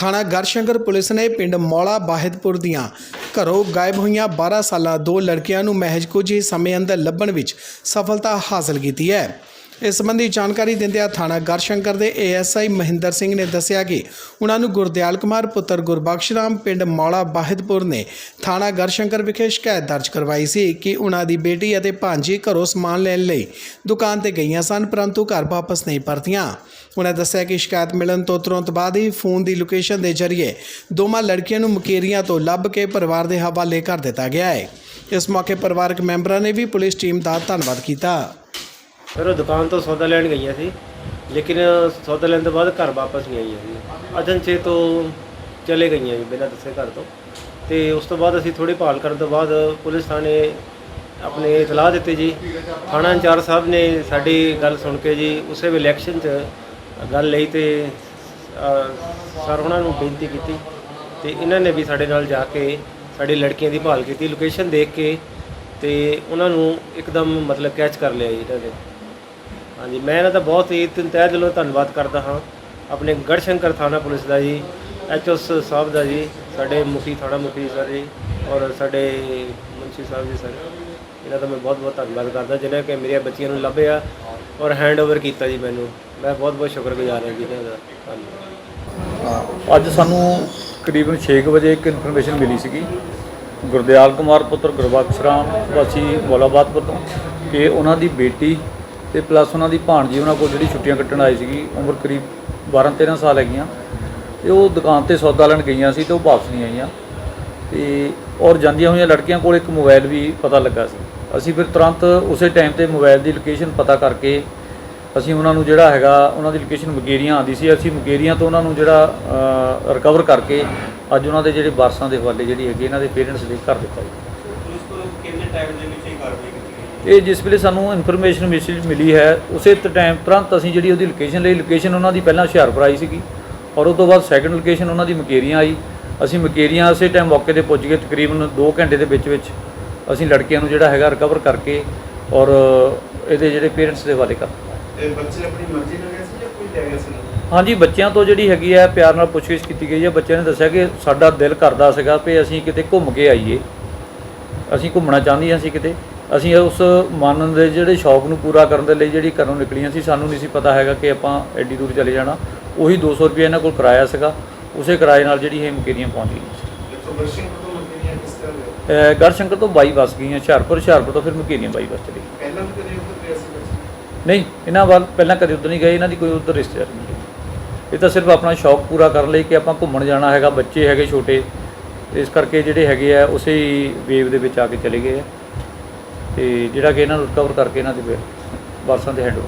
ਥਾਣਾ ਗੜਸ਼ੰਕਰ ਪੁਲਿਸ ਨੇ ਪਿੰਡ ਮੌਲਾ ਬਾਹਿਦਪੁਰ ਦੀਆਂ ਘਰੋਂ ਗਾਇਬ ਹੋਈਆਂ 12 ਸਾਲਾ ਦੋ ਲੜਕੀਆਂ ਨੂੰ ਮਹਿਜ ਕੁਝ ਹੀ ਸਮੇਂ ਅੰਦਰ ਲੱਭਣ ਵਿੱਚ ਸਫਲਤਾ ਹਾਸਲ ਕੀਤੀ ਹੈ। ਇਸ ਸੰਬੰਧੀ ਜਾਣਕਾਰੀ ਦਿੰਦਿਆਂ ਥਾਣਾ ਗੜਸ਼ੰਕਰ ਦੇ ਏਐਸਆਈ ਮਹਿੰਦਰ ਸਿੰਘ ਨੇ ਦੱਸਿਆ ਕਿ ਉਹਨਾਂ ਨੂੰ ਗੁਰਦਿਆਲ ਕੁਮਾਰ, ਪੁੱਤਰ ਗੁਰਬਖਸ਼ ਰਾਮ, ਪਿੰਡ ਮੌਲਾ ਬਾਹਿਦਪੁਰ ਨੇ ਥਾਣਾ ਗਰਸ਼ੰਕਰ ਵਿਖੇ ਸ਼ਿਕਾਇਤ ਦਰਜ ਕਰਵਾਈ ਸੀ ਕਿ ਉਹਨਾਂ ਦੀ ਬੇਟੀ ਅਤੇ ਭਾਂਜੀ ਘਰੋਂ ਸਮਾਨ ਲੈਣ ਲਈ ਦੁਕਾਨ ਤੇ ਗਈਆਂ ਸਨ, ਪਰੰਤੂ ਘਰ ਵਾਪਸ ਨਹੀਂ ਪਰਤੀਆਂ। ਉਹਨਾਂ ਦੱਸਿਆ ਕਿ ਸ਼ਿਕਾਇਤ ਮਿਲਣ ਤੋਂ ਤੁਰੰਤ ਬਾਅਦ ਹੀ ਫੋਨ ਦੀ ਲੋਕੇਸ਼ਨ ਦੇ ਜ਼ਰੀਏ ਦੋਵਾਂ ਲੜਕੀਆਂ ਨੂੰ ਮੁਕੇਰੀਆਂ ਤੋਂ ਲੱਭ ਕੇ ਪਰਿਵਾਰ ਦੇ ਹਵਾਲੇ ਕਰ ਦਿੱਤਾ ਗਿਆ ਹੈ। ਇਸ ਮੌਕੇ ਪਰਿਵਾਰਕ ਮੈਂਬਰਾਂ ਨੇ ਵੀ ਪੁਲਿਸ ਟੀਮ ਦਾ ਧੰਨਵਾਦ ਕੀਤਾ। ਫਿਰ ਉਹ ਦੁਕਾਨ ਤੋਂ ਸੌਦਾ ਲੈਣ ਗਈਆਂ ਸੀ, ਲੇਕਿਨ ਸੌਦਾ ਲੈਣ ਤੋਂ ਬਾਅਦ ਘਰ ਵਾਪਸ ਨਹੀਂ ਆਈਆਂ ਸੀ ਅਜਨਚੇ ਤੋਂ ਚਲੇ ਗਈਆਂ ਜੀ, ਬਿਨਾਂ ਦੱਸੇ ਘਰ ਤੋਂ। ਤੇ ਉਸ ਤੋਂ ਬਾਅਦ ਅਸੀਂ ਥੋੜੀ ਭਾਲ ਕਰਨ ਤੋਂ ਬਾਅਦ ਪੁਲਿਸ ਥਾਣੇ ਆਪਣੇ ਇਤਲਾਹ ਦਿੱਤੀ ਜੀ। ਥਾਣਾ ਇੰਚਾਰਜ ਸਾਹਿਬ ਨੇ ਸਾਡੀ ਗੱਲ ਸੁਣ ਕੇ ਜੀ, ਉਸੇ ਵੇਲੇ ਇਲੈਕਸ਼ਨ 'ਚ ਗੱਲ ਲਈ ਤੇ ਸਰ ਉਹਨਾਂ ਨੂੰ ਬੇਨਤੀ ਕੀਤੀ ਤੇ ਇਹਨਾਂ ਨੇ ਵੀ ਸਾਡੇ ਨਾਲ ਜਾ ਕੇ ਸਾਡੀ ਲੜਕੀਆਂ ਦੀ ਭਾਲ ਕੀਤੀ ਲੋਕੇਸ਼ਨ ਦੇਖ ਕੇ ਤੇ ਉਹਨਾਂ ਨੂੰ ਇੱਕਦਮ ਮਤਲਬ ਕੈਚ ਕਰ ਲਿਆ ਜੀ ਇਹਨਾਂ ਨੇ। ਹਾਂਜੀ, ਮੈਂ ਇਹਨਾਂ ਦਾ ਬਹੁਤ ਹੀ ਦਿਲ- ਤਹਿ ਦਿਲੋਂ ਧੰਨਵਾਦ ਕਰਦਾ ਹਾਂ। ਆਪਣੇ ਗੜਸ਼ੰਕਰ ਥਾਣਾ ਪੁਲਿਸ ਦਾ ਜੀ ਐਚਓਸ ਸਾਹਿਬ ਦਾ ਜੀ, ਸਾਡੇ ਮੁਖੀ ਥਾਣਾ ਮੁਖੀ ਸਰ ਜੀ ਔਰ ਸਾਡੇ ਮੁਨਸ਼ੀ ਸਾਹਿਬ ਜੀ ਸਰ। ਇਹਨਾਂ ਦਾ ਮੈਂ ਬਹੁਤ ਬਹੁਤ ਧੰਨਵਾਦ ਕਰਦਾ, ਜਿਨ੍ਹਾਂ ਕਿ ਮੇਰੀਆਂ ਬੱਚੀਆਂ ਨੂੰ ਲੱਭਿਆ ਔਰ ਹੈਂਡਓਵਰ ਕੀਤਾ ਜੀ ਮੈਨੂੰ। ਮੈਂ ਬਹੁਤ ਬਹੁਤ ਸ਼ੁਕਰਗੁਜ਼ਾਰ ਹਾਂ ਜੀ ਇਹਨਾਂ ਦਾ। ਧੰਨਵਾਦ ਅੱਜ ਸਾਨੂੰ ਕਰੀਬਨ 6 ਵਜੇ ਇੱਕ ਇਨਫੋਰਮੇਸ਼ਨ ਮਿਲੀ ਸੀਗੀ। ਗੁਰਦਿਆਲ ਕੁਮਾਰ ਪੁੱਤਰ ਗੁਰਬਖਸ਼ ਰਾਮ ਵਾਸੀ ਮੌਲਾਬਾਦਪੁਰ ਤੋਂ ਕਿ ਉਹਨਾਂ ਦੀ ਬੇਟੀ ਤੇ ਪਲੱਸ ਉਹਨਾਂ ਦੀ ਭਾਣਜੀ ਉਹਨਾਂ ਕੋਲ ਜਿਹੜੀ ਛੁੱਟੀਆਂ ਕੱਟਣ ਆਈ ਸੀਗੀ, ਉਮਰ ਕਰੀਬ 12 13 ਸਾਲ ਹੈਗੀਆਂ। ਤੇ ਉਹ ਦੁਕਾਨ ਤੇ ਸੌਦਾ ਲੈਣ ਗਈਆਂ ਸੀ ਤੇ ਉਹ ਵਾਪਸ ਨਹੀਂ ਆਈਆਂ। ਤੇ ਔਰ ਜਾਂਦੀਆਂ ਹੋਈਆਂ ਲੜਕੀਆਂ ਕੋਲ ਇੱਕ ਮੋਬਾਈਲ ਵੀ ਪਤਾ ਲੱਗਾ ਸੀ। ਅਸੀਂ ਫਿਰ ਤੁਰੰਤ ਉਸੇ ਟਾਈਮ ਤੇ ਮੋਬਾਈਲ ਦੀ ਲੋਕੇਸ਼ਨ ਪਤਾ ਕਰਕੇ ਅਸੀਂ ਉਹਨਾਂ ਨੂੰ ਜਿਹੜਾ ਹੈਗਾ ਉਹਨਾਂ ਦੀ ਲੋਕੇਸ਼ਨ ਮੁਕੇਰੀਆਂ ਆਂਦੀ ਸੀ ਅਸੀਂ ਮੁਕੇਰੀਆਂ ਤੋਂ ਉਹਨਾਂ ਨੂੰ ਜਿਹੜਾ ਰਿਕਵਰ ਕਰਕੇ ਅੱਜ ਉਹਨਾਂ ਦੇ ਜਿਹੜੇ ਵਾਰਸਾਂ ਦੇ ਹਵਾਲੇ ਜਿਹੜੀ ਹੈਗੀ ਇਹਨਾਂ ਦੇ ਪੇਰੈਂਟਸ ਦੇ ਕਰ ਦਿੱਤਾ ਜੀ। ਇਹ ਜਿਸ ਵੇਲੇ ਸਾਨੂੰ ਇਨਫੋਰਮੇਸ਼ਨ ਮਿਲੀ ਹੈ ਉਸੇ ਟਾਈਮ ਤੁਰੰਤ ਅਸੀਂ ਜਿਹੜੀ ਉਹਦੀ ਲੋਕੇਸ਼ਨ ਲਈ ਲੋਕੇਸ਼ਨ ਉਹਨਾਂ ਦੀ ਪਹਿਲਾਂ ਹੁਸ਼ਿਆਰਪੁਰ ਆਈ ਸੀਗੀ ਔਰ ਉਸ ਤੋਂ ਬਾਅਦ ਸੈਕੰਡ ਲੋਕੇਸ਼ਨ ਉਹਨਾਂ ਦੀ ਮੁਕੇਰੀਆਂ ਆਈ। ਅਸੀਂ ਮੁਕੇਰੀਆਂ ਉਸੇ ਟਾਈਮ ਮੌਕੇ ਤੇ ਪੁੱਜ ਗਏ ਤਕਰੀਬਨ 2 ਘੰਟੇ ਦੇ ਵਿੱਚ ਵਿੱਚ ਅਸੀਂ ਲੜਕੀਆਂ ਨੂੰ ਜਿਹੜਾ ਹੈਗਾ ਰਿਕਵਰ ਕਰਕੇ ਔਰ ਇਹਦੇ ਜਿਹੜੇ ਪੇਰੈਂਟਸ ਦੇ ਹਵਾਲੇ ਕਰ ਇਹ ਬੱਚੇ ਆਪਣੀ ਮਰਜ਼ੀ ਨਾਲ ਗਏ ਸੀ ਜਾਂ ਕੋਈ ਲੈ ਗਿਆ ਸੀ? ਹਾਂਜੀ ਬੱਚਿਆਂ ਤੋਂ ਜਿਹੜੀ ਹੈਗੀ ਹੈ ਪਿਆਰ ਨਾਲ ਪੁੱਛਗਿੱਛ ਕੀਤੀ ਗਈ ਹੈ। ਬੱਚਿਆਂ ਨੇ ਦੱਸਿਆ ਕਿ ਸਾਡਾ ਦਿਲ ਕਰਦਾ ਸੀਗਾ ਵੀ ਅਸੀਂ ਕਿਤੇ ਘੁੰਮ ਕੇ ਆਈਏ। ਅਸੀਂ ਘੁੰਮਣਾ ਚਾਹੁੰਦੀਆਂ ਸੀ ਕਿਤੇ। ਅਸੀਂ ਉਸ ਮਨ ਦੇ ਜਿਹੜੇ ਸ਼ੌਕ ਨੂੰ ਪੂਰਾ ਕਰਨ ਦੇ ਲਈ ਜਿਹੜੀ ਘਰੋਂ ਨਿਕਲੀਆਂ ਸੀ ਸਾਨੂੰ ਨਹੀਂ ਸੀ ਪਤਾ ਹੈਗਾ ਕਿ ਆਪਾਂ ਐਡੀ ਦੂਰ ਚਲੇ ਜਾਣਾ। ਉਹੀ 200 ਰੁਪਏ ਇਹਨਾਂ ਕੋਲ ਕਿਰਾਇਆ ਸੀਗਾ। ਉਸੇ ਕਿਰਾਏ ਨਾਲ ਜਿਹੜੀ ਇਹ ਮੁਕੇਰੀਆਂ ਪਹੁੰਚ ਗਈਆਂ ਸੀ। ਮੰਗਣੀਆਂ ਕਿਸ ਤਰ੍ਹਾਂ ਗਏ ਅਹ ਗੜਸ਼ੰਕਰ ਤੋਂ ਬਾਈ ਬੱਸ ਗਈਆਂ ਹੁਸ਼ਿਆਰਪੁਰ ਹੁਸ਼ਿਆਰਪੁਰ ਤੋਂ ਫਿਰ ਮੁਕੇਰੀਆਂ ਬਾਈ ਬੱਸ ਚਲੀ ਗਈ। ਪਹਿਲਾਂ ਵੀ ਕਦੇ ਉੱਧਰ ਗਏ ਸੀ ਬੱਚੇ ਨਹੀਂ ਇਹਨਾਂ ਵੱਲ ਪਹਿਲਾਂ ਕਦੇ ਉੱਧਰ ਨਹੀਂ ਗਏ ਇਹਨਾਂ ਦੀ ਕੋਈ ਉੱਧਰ ਰਿਸ਼ਤੇਦਾਰ ਨਹੀਂ ਹੈ। ਇਹ ਤਾਂ ਸਿਰਫ ਆਪਣਾ ਸ਼ੌਕ ਪੂਰਾ ਕਰਨ ਲਈ ਕਿ ਆਪਾਂ ਘੁੰਮਣ ਜਾਣਾ ਹੈਗਾ ਬੱਚੇ ਹੈਗੇ ਛੋਟੇ ਇਸ ਕਰਕੇ ਜਿਹੜੇ ਹੈਗੇ ਆ ਉਸੇ ਹੀ ਵੇਵ ਦੇ ਵਿੱਚ ਆ ਕੇ ਚਲੇ ਗਏ ਆ। ਤੇ ਜਿਹੜਾ ਕਿ ਇਹਨਾਂ ਨੂੰ ਰਿਕਵਰ ਕਰਕੇ ਇਹਨਾਂ ਦੇ ਵਾਰਸਾਂ ਦੇ ਹੈਂਡ